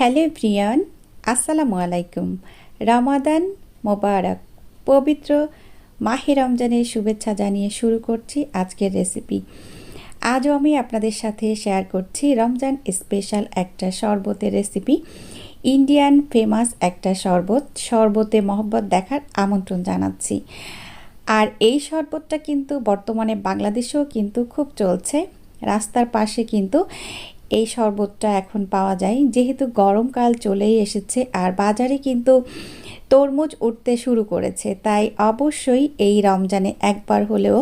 Hello Priyan, আসসালামু আলাইকুম। রমাদান মোবারক, পবিত্র মাহে রমজানের শুভেচ্ছা জানিয়ে শুরু করছি আজকের রেসিপি আজও আমি আপনাদের সাথে শেয়ার করছি রমজান স্পেশাল একটা শরবতের রেসিপি ইন্ডিয়ান ফেমাস একটা শরবত, শরবতে মহব্বত দেখার আমন্ত্রণ জানাচ্ছি। আর এই শরবতটা কিন্তু বর্তমানে বাংলাদেশেও কিন্তু খুব চলছে, রাস্তার পাশে কিন্তু এই শরবতটা এখন পাওয়া যায়। যেহেতু গরমকাল চলেই এসেছে আর বাজারে কিন্তু তরমুজ উঠতে শুরু করেছে, তাই অবশ্যই এই রমজানে একবার হলেও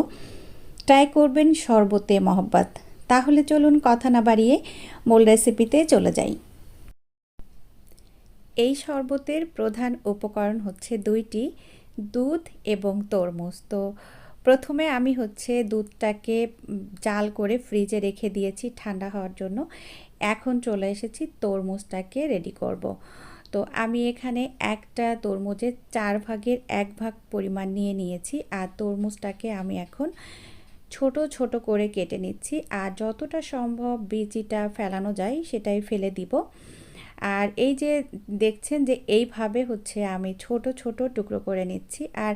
ট্রাই করবেন শরবতে মহব্বত। তাহলে চলুন কথা না বাড়িয়ে মূল রেসিপিতে চলে যাই। এই শরবতের প্রধান উপকরণ হচ্ছে দুইটি, দুধ এবং তরমুজ। তো প্রথমে আমি হচ্ছে দুধটাকে জাল করে ফ্রিজে রেখে দিয়েছি ঠান্ডা হওয়ার জন্য। এখন চলে এসেছি তরমুজটাকে রেডি করব। তো আমি এখানে একটা তরমুজের চার ভাগের এক ভাগ পরিমাণ নিয়ে নিয়েছি আর তরমুজটাকে আমি এখন ছোট ছোট করে কেটে নিচ্ছি। আর যতটা সম্ভব বিচিটা ফেলানো যায় সেটাই ফেলে দিব। আর এই যে দেখছেন যে এইভাবে হচ্ছে আমি ছোট ছোট টুকরো করে নিচ্ছি। আর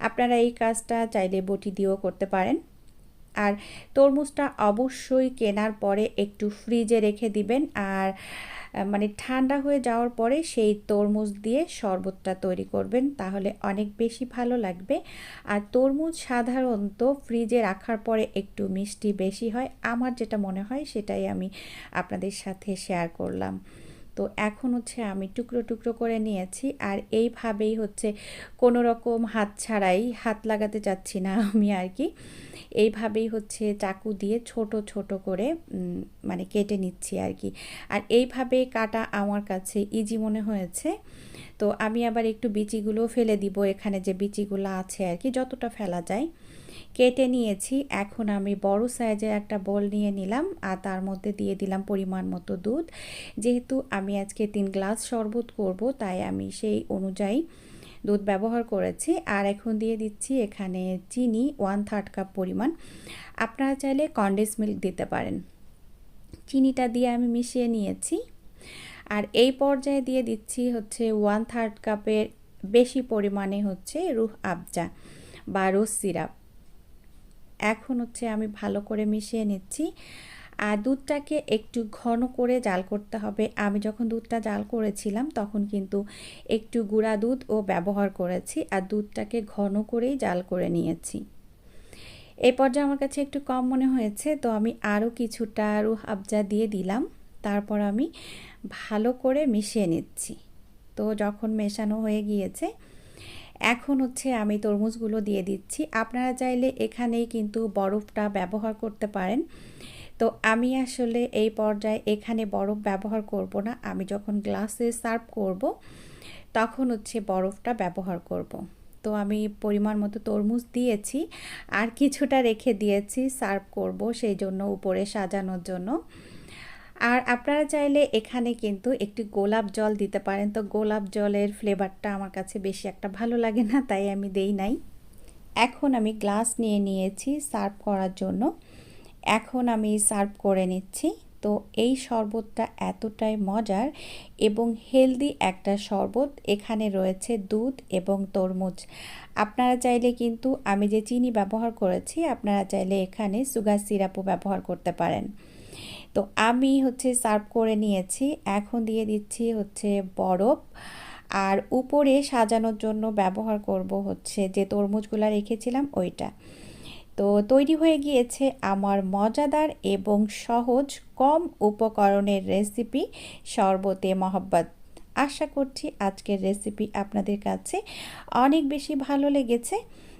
আপনারা এই কাজটা চাইলে বটি দিয়েও করতে পারেন। আর তরমুজটা অবশ্যই কেনার পরে একটু ফ্রিজে রেখে দিবেন। আর মানে ঠান্ডা হয়ে যাওয়ার পরে সেই তরমুজ দিয়ে শরবতটা তৈরি করবেন। তাহলে অনেক বেশি ভালো লাগবে। আর তরমুজ সাধারণত ফ্রিজে রাখার পরে একটু মিষ্টি বেশি হয়। আমার যেটা মনে হয় সেটাই আমি আপনাদের সাথে শেয়ার করলাম। তো এখন হচ্ছে আমি টুকরো টুকরো করে নিয়েছি আর এইভাবেই হচ্ছে কোনো রকম হাত ছাড়াই হাত লাগাতে চাচ্ছি না আমি আর কি। এইভাবেই হচ্ছে চাকু দিয়ে ছোট ছোট করে মানে কেটে নিচ্ছি আর কি। আর এইভাবে কাটা আমার কাছে ইজি মনে হয়েছে। তো আমি আবার একটু বিচিগুলো ফেলে দিব এখানে যে বিচিগুলো আছে আর কি, যতটা ফেলা যায়। কেটে নিয়েছি, এখন আমি বড় সাইজের একটা বল নিয়ে নিলাম আর তার মধ্যে দিয়ে দিলাম পরিমাণ মতো দুধ। যেহেতু আমি আজকে তিন গ্লাস শরবত করব, তাই আমি সেই অনুযায়ী দুধ ব্যবহার করেছি। আর এখন দিয়ে দিচ্ছি এখানে চিনি ওয়ান থার্ড কাপ পরিমাণ। আপনারা চাইলে কন্ডেন্স মিল্ক দিতে পারেন। চিনিটা দিয়ে আমি মিশিয়ে নিয়েছি। আর এই পর্যায়ে দিয়ে দিচ্ছি হচ্ছে ওয়ান থার্ড কাপের বেশি পরিমাণে হচ্ছে রুহ আবজা বা রোজ সিরাপ। এখন হচ্ছে আমি ভালো করে মিশিয়ে নিচ্ছি। আর দুধটাকে একটু ঘন করে জাল করতে হবে। আমি যখন দুধটা জাল করেছিলাম তখন কিন্তু একটু গুঁড়া দুধ ও ব্যবহার করেছি আর দুধটাকে ঘন করেই জাল করে নিয়েছি। এই পর্যায়ে আমার কাছে একটু কম মনে হয়েছে, তো আমি আরও কিছুটা আরও আবজা দিয়ে দিলাম। তারপর আমি ভালো করে মিশিয়ে নিচ্ছি। তো যখন মেশানো হয়ে গিয়েছে এখন হচ্ছে আমি তরমুজগুলো দিয়ে দিচ্ছি। আপনারা চাইলে এখানেই কিন্তু বরফটা ব্যবহার করতে পারেন। তো আমি আসলে এই পর্যায়ে এখানে বরফ ব্যবহার করব না। আমি যখন গ্লাসে সার্ভ করব, তখন হচ্ছে বরফটা ব্যবহার করব। তো আমি পরিমাণ মতো তরমুজ দিয়েছি। আর কিছুটা রেখে দিয়েছি সার্ভ করব সেই জন্য উপরে সাজানোর জন্য। আর আপনারা চাইলে এখানে কিন্তু একটি গোলাপ জল দিতে পারেন। তো গোলাপ জলের ফ্লেভারটা আমার কাছে বেশি একটা ভালো লাগে না, তাই আমি দেই নাই। এখন আমি গ্লাস নিয়ে নিয়েছি সার্ভ করার জন্য। এখন আমি সার্ভ করে নিচ্ছি। তো এই শরবতটা এতটাই মজার এবং হেলদি একটা শরবত। এখানে রয়েছে দুধ এবং তরমুজ। আপনারা চাইলে কিন্তু আমি যে চিনি ব্যবহার করেছি, আপনারা চাইলে এখানে সুগার সিরাপও ব্যবহার করতে পারেন। তো আমি হচ্ছে সার্ভ করে নিয়েছি। এখন দিয়ে দিচ্ছি হচ্ছে বরফ। আর উপরে সাজানোর জন্য ব্যবহার করব হচ্ছে যে তরমুজগুলো রেখেছিলাম ওইটা। তো তৈরি হয়ে গিয়েছে আমার মজাদার এবং সহজ কম উপকরণের রেসিপি শরবতে মহব্বত। আশা করছি আজকের রেসিপি আপনাদের কাছে অনেক বেশি ভালো লেগেছে।